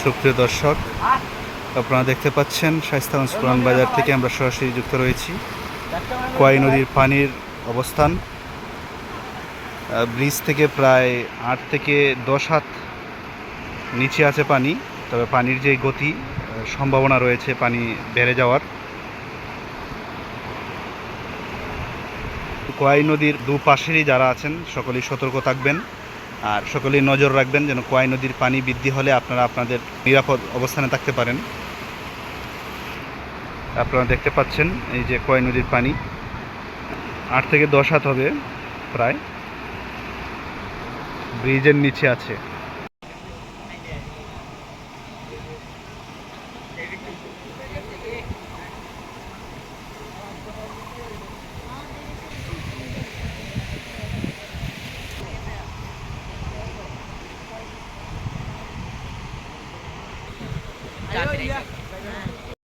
সুপ্রিয় দর্শক, আপনারা দেখতে পাচ্ছেন শাইস্তাগঞ্জ পুরান বাজার থেকে আমরা সরাসরি যুক্ত রয়েছি। কোয়াই নদীর পানির অবস্থান। ব্রিজ থেকে প্রায় আট থেকে দশ হাত নিচে আছে পানি, তবে পানির যে গতি সম্ভাবনা রয়েছে পানি বেড়ে যাওয়ার। কোয়াই নদীর দুপাশেরই যারা আছেন, সকলেই সতর্ক থাকবেন। আর সকলেই নজর রাখবেন যেন কোয়াই নদীর পানি বৃদ্ধি হলে আপনারা আপনাদের নিরাপদ অবস্থানে থাকতে পারেন। আপনারা দেখতে পাচ্ছেন এই যে কোয়াই নদীর পানি। আট থেকে দশ হাত হবে প্রায়। ব্রিজের নিচে আছে। ಜಾತ್ರೆ